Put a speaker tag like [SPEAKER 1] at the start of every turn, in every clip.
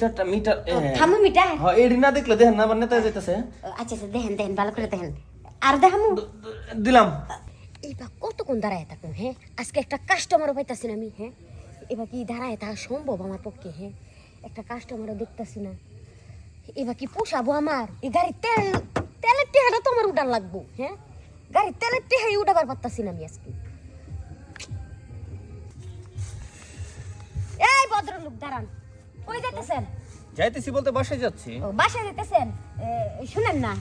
[SPEAKER 1] মিটারটা metre
[SPEAKER 2] thermometer
[SPEAKER 1] হ্যাঁ। এডি না দেখলে দেখেন না আমার নেতা যাইতেছে।
[SPEAKER 2] আচ্ছা আচ্ছা দেখেন দেখেন ভালো করে দেখেন। আর দেখামু।
[SPEAKER 1] দিলাম।
[SPEAKER 2] এবার কতক্ষণ দাঁড়ায় থাকুন হ্যাঁ? আজকে একটা কাস্টমারও পাইতাছি না আমি হ্যাঁ? এবার কি দাঁড়ায় থাকা সম্ভব আমার পক্ষে হ্যাঁ? একটা কাস্টমারও দেখতাছি না। এবার কি পোষাবো আমার? এই গাড়ির তেল তেলের টেহাটা তো আমার উঠান লাগবো হ্যাঁ? গাড়ির তেলের টেহাই উঠাবার পারতাছি না আমি আজকে। এই ভদ্রলোক দাঁড়ান। কই যাইতেছেন?
[SPEAKER 1] যাইতেছি বলতে বাসায় যাচ্ছি।
[SPEAKER 2] ও বাসায় যেতেছেন এ, শুনেন না।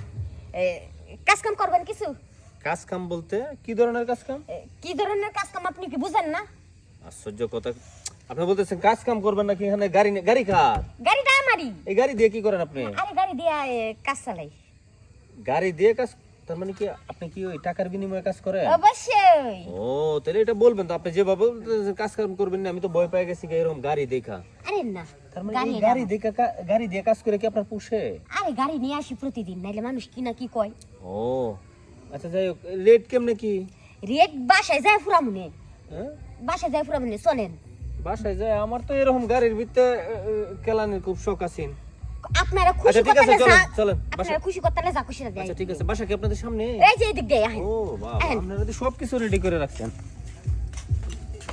[SPEAKER 2] কাজ কাম করবেন কিছু?
[SPEAKER 1] কাজ কাম বলতে কি ধরনের কাজ কাম
[SPEAKER 2] কি ধরনের কাজ কাম আপনি কি বুঝেন না?
[SPEAKER 1] আশ্চর্য কথা। আপনি বলতেছেন কাজ কাম করবেন নাকি এখানে গাড়ি গাড়ি কার?
[SPEAKER 2] গাড়িটা আমারই।
[SPEAKER 1] এই গাড়ি দিয়ে কি করেন আপনি?
[SPEAKER 2] আরে গাড়ি দিয়া কাজ চালাই।
[SPEAKER 1] গাড়ি দিয়ে কাজ তার মানে কি আপনি কি ওই টাকার বিনিময়ে কাজ করেন?
[SPEAKER 2] অবশ্যই।
[SPEAKER 1] ও তাহলে এটা বলবেন তো আপনি যেভাবে কাজ কাম করবেন না আমি তো ভয় পেয়ে গেছি এরকম গাড়ি দেখা।
[SPEAKER 2] আরে না
[SPEAKER 1] তার মানে
[SPEAKER 2] গাড়ি
[SPEAKER 1] এই গাড়ি দেখা গাড়ি দিয়ে কাজ করে কি আপনার পুষে?
[SPEAKER 2] আরে গাড়ি নিয়ে আসি প্রতিদিন নাইলে মানুষ কি না কি কয়।
[SPEAKER 1] ও আচ্ছা যাই হোক রেট কেমনে কি?
[SPEAKER 2] রেট বাসায় যায় ফুরা মনে।
[SPEAKER 1] হ্যাঁ?
[SPEAKER 2] বাসায় যায় ফুরা মনে চলেন।
[SPEAKER 1] বাসায় যায় আমার তো এরকম গাড়ির ভিতরে কেলানির খুব শখ আছেন
[SPEAKER 2] আপনারা খুশি
[SPEAKER 1] আচ্ছা, ঠিক
[SPEAKER 2] করতে
[SPEAKER 1] আছে, চলেন, চলেন,
[SPEAKER 2] আপনারা খুশি করতে যা খুশি দেয়
[SPEAKER 1] আচ্ছা ঠিক আছে বাসা কি আপনাদের সামনে?
[SPEAKER 2] এই যে এদিক দিয়ে আহেন।
[SPEAKER 1] ও বাবা আপনারা তো সব কিছু রেডি করে রাখছেন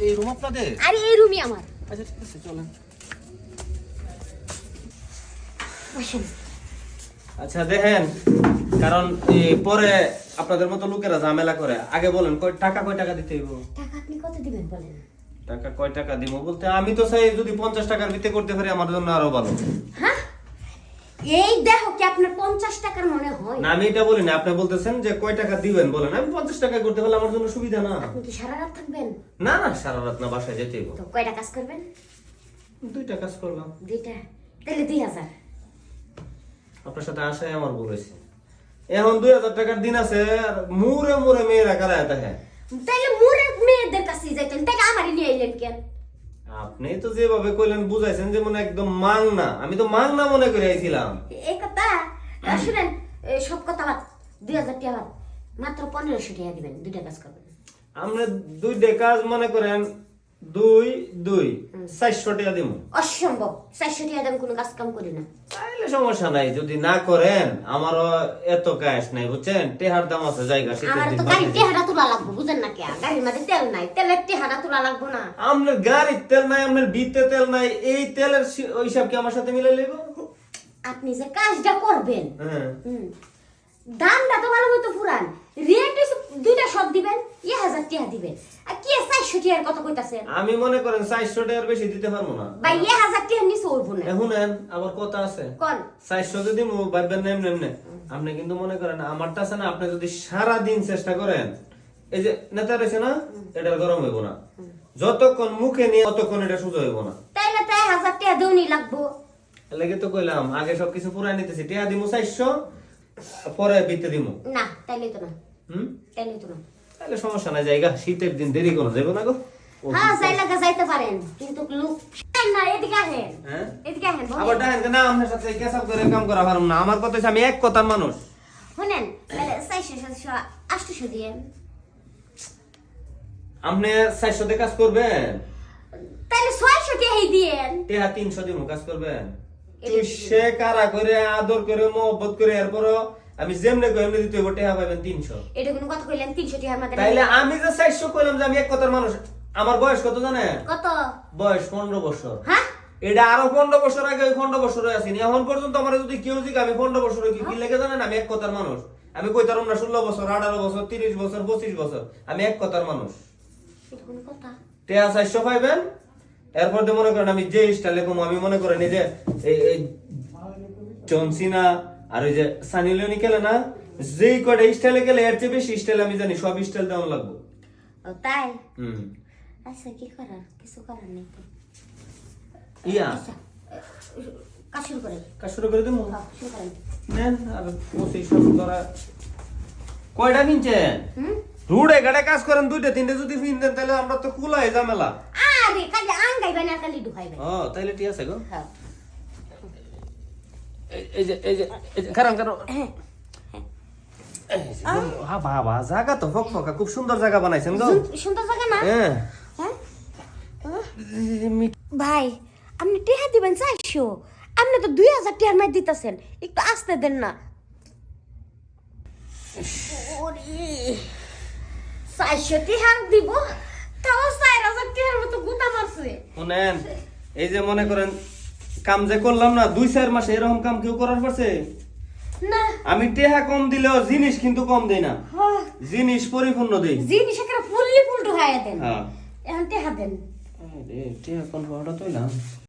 [SPEAKER 1] এই রুম আপনাদের?
[SPEAKER 2] আরে এই রুমই আমার।
[SPEAKER 1] আচ্ছা ঠিক আছে চলেন। আচ্ছা দেখেন কারণ এই পরে আপনাদের মতো লোকেরা ঝামেলা করে। আগে বলেন কয় টাকা কয় টাকা দিতে হইব?
[SPEAKER 2] টাকা আপনি কত দিবেন বলেন?
[SPEAKER 1] টাকা কয় টাকা দিব বলতে আমি তো চাই যদি পঞ্চাশ টাকার ভিতরে করতে পারি আমার জন্য আরও ভালো।
[SPEAKER 2] হ্যাঁ? এই দেখো কি আপনার পঞ্চাশ টাকার মনে হয়?
[SPEAKER 1] না আমি এটা বলি না আপনি বলতেছেন যে কয় টাকা দিবেন বলেন। আমি পঞ্চাশ টাকা করতে পারলে আমার জন্য সুবিধা না।
[SPEAKER 2] আপনি কি সারা রাত থাকবেন?
[SPEAKER 1] না না সারা রাত না বাসায় যেতে হইব
[SPEAKER 2] তো কয়টা কাজ করবেন?
[SPEAKER 1] দুইটা কাজ করলাম।
[SPEAKER 2] দুইটা? তাহলে দুই হাজার।
[SPEAKER 1] আপনার সাথে আসাই আমার ভুল হয়েছে। এখন দুই হাজার টাকার দিন আছে আর মুরে মুরে মেয়েরা কারা দেখে
[SPEAKER 2] তাইলে মোরে মেয়েদের কাছে যাইতেন। তাইলে আমারই নিয়ে এলেন কেন?
[SPEAKER 1] আপনি তো যেভাবে কইলেন বুঝাইছেন যে মনে একদম মাং না আমি তো মাং না মনে করে আইছিলাম।
[SPEAKER 2] এই কথা? শুনেন সব কথা বাদ। দুই হাজার টাকা বাদ। মাত্র পনেরোশো টাকা দিবেন দুইটা কাজ করবেন।
[SPEAKER 1] আমরা দুইটা কাজ মনে করেন দুই দুই। চারশো টাকা দিব
[SPEAKER 2] অসম্ভব। চারশো টাকা দাম কোনো কাজ কাম করি না।
[SPEAKER 1] তাইলে সমস্যা নাই যদি না করেন আমারও এত ক্যাশ নাই বুঝছেন? টেহার দাম আছে জায়গা
[SPEAKER 2] আমার তো গাড়ির টেহারা তোলা লাগবো বুঝেন না কে গাড়ির মধ্যে তেল নাই তেলের টেহারা তোলা লাগবো না।
[SPEAKER 1] আপনার গাড়ির তেল নাই আপনার বিতে তেল নাই এই তেলের ওই হিসাব কি আমার সাথে মিলে নেব
[SPEAKER 2] আপনি যে কাজটা করবেন
[SPEAKER 1] হ্যাঁ।
[SPEAKER 2] দামটা তো ভালো মতো ফুরান রেট দুইটা সব দিবেন এ হাজার টাকা দিবেন। আর কি চারশো টাকার কত কইতাছেন
[SPEAKER 1] আমি মনে করেন চারশো টাকার বেশি দিতে পারব না।
[SPEAKER 2] এ হাজার টাকার নিচে উঠবো না।
[SPEAKER 1] শুনেন আবার কথা আছে।
[SPEAKER 2] কোন?
[SPEAKER 1] চারশো যদি ভাববেন না এমনি এমনি। আপনি কিন্তু মনে করেন আমারটা আছে না আপনি যদি সারা দিন চেষ্টা করেন এই যে নেতা রয়েছে না এটা গরম হইব না। যতক্ষণ মুখে নিয়ে ততক্ষণ এটা সোজা হইব না।
[SPEAKER 2] তাইলে তাই হাজার টাকা দেউনি লাগবো।
[SPEAKER 1] লেগে তো কইলাম আগে সবকিছু পুরাই নিতেছি। টিয়া দিমু চারশো পরে বিতে দিমু?
[SPEAKER 2] না তাইলে তো না।
[SPEAKER 1] হুম?
[SPEAKER 2] তাইলে তো না।
[SPEAKER 1] তাহলে সমস্যা নাই জায়গা। শীতের দিন দেরি কোনো যাব না গো।
[SPEAKER 2] হ্যাঁ যাই লাগা যাইতে পারেন কিন্তু লোক না এদিকে আহেন
[SPEAKER 1] হ্যাঁ?
[SPEAKER 2] এদিকে আহেন।
[SPEAKER 1] আবার না আপনার সাথে কেসাব করে কাম করা পারুম না। আমার কথা আমি এক কথার মানুষ।
[SPEAKER 2] শুনেন তাহলে চারশো সাতশো আটশো দিয়ে।
[SPEAKER 1] আপনি চারশো দিয়ে কাজ করবেন?
[SPEAKER 2] তাহলে ছয়শো টাকাই দিয়েন।
[SPEAKER 1] টেহা তিনশো দিমু কাজ করবেন? সে কারা করে আদর করে মহব্বত করে এরপরও আমি যেমনে কই এমনি দিতে টেহা
[SPEAKER 2] এটা কোনো কথা কইলেন
[SPEAKER 1] তাইলে আমি যে চারশো কইলাম যে আমি এক কথার মানুষ আমার বয়স কত জানেন?
[SPEAKER 2] কত?
[SPEAKER 1] বয়স পনেরো বছর।
[SPEAKER 2] হ্যাঁ?
[SPEAKER 1] এটা আরও পনেরো বছর আগে ওই পনেরো বছরে আসিনি এখন পর্যন্ত আমার যদি কেউ জিজ্ঞাসা আমি পনেরো বছর কি কি লেগে জানেন? আমি এক কথার মানুষ। আমি কইতাম না ষোলো বছর আঠারো বছর তিরিশ বছর পঁচিশ বছর আমি এক কথার মানুষ।
[SPEAKER 2] এটা কোনো কথা।
[SPEAKER 1] পাইবেন? এরপর দিয়ে মনে করেন আমি যে স্টাইলে কম আমি মনে করেন এই যে এই এই জনসিনা আর ওই যে সানি লিওনি খেলে না যেই কটা স্টাইলে গেলে এর চেয়ে বেশি স্টাইল আমি জানি সব স্টাইল দেওয়া লাগবো।
[SPEAKER 2] তাই?
[SPEAKER 1] হুম।
[SPEAKER 2] আচ্ছা কি করার? কিছু করার নেই
[SPEAKER 1] ইয়া?
[SPEAKER 2] আচ্ছা এ, কাজ শুরু করেন
[SPEAKER 1] কাজ করে দেবো
[SPEAKER 2] হ্যাঁ, শুরু করেন
[SPEAKER 1] নেন আর পঁচিশ শুরু করা কয়টা কিনছেন?
[SPEAKER 2] হুম?
[SPEAKER 1] রুড়ে গাড়ে কাজ করেন দুইটা তিনটে যদি কিনতেন তাহলে আমরা তো কুলাই ঝামেলা।
[SPEAKER 2] আরে কাজে
[SPEAKER 1] ও তাইলে ঠিক আছে গো।
[SPEAKER 2] হ্যাঁ।
[SPEAKER 1] এই- যে এই যে এই কারণ কারণ
[SPEAKER 2] হ্যাঁ
[SPEAKER 1] হ্যাঁ। বাবা জায়গা তো ফক ফকা খুব সুন্দর জায়গা বানাইছেন গো।
[SPEAKER 2] সুন্দর জায়গা না?
[SPEAKER 1] হ্যাঁ।
[SPEAKER 2] হ্যাঁ? ভাই আপনি টেহা দিবেন চারশো। আপনি তো দুই হাজার টিয়ার মাই দিতেছেন। একটু আসতে দেন না। ওরে, চারশো টিহার দিব? তাও হাজার টিহার মতো গুতা মারছে।
[SPEAKER 1] শুনেন এই যে মনে করেন কাম যে করলাম না দুই চার মাসে এরকম কাম কেউ করার পারছে?
[SPEAKER 2] না।
[SPEAKER 1] আমি টেহা কম দিলেও জিনিস কিন্তু কম দেই না। জিনিস পরিপূর্ণ দেই।
[SPEAKER 2] জিনিস একটা ফুললি ফুলটু খাইয়া দেন।
[SPEAKER 1] হ্যাঁ।
[SPEAKER 2] এখন টেহা দেন।
[SPEAKER 1] টেহা কোন পাউডার তৈলাম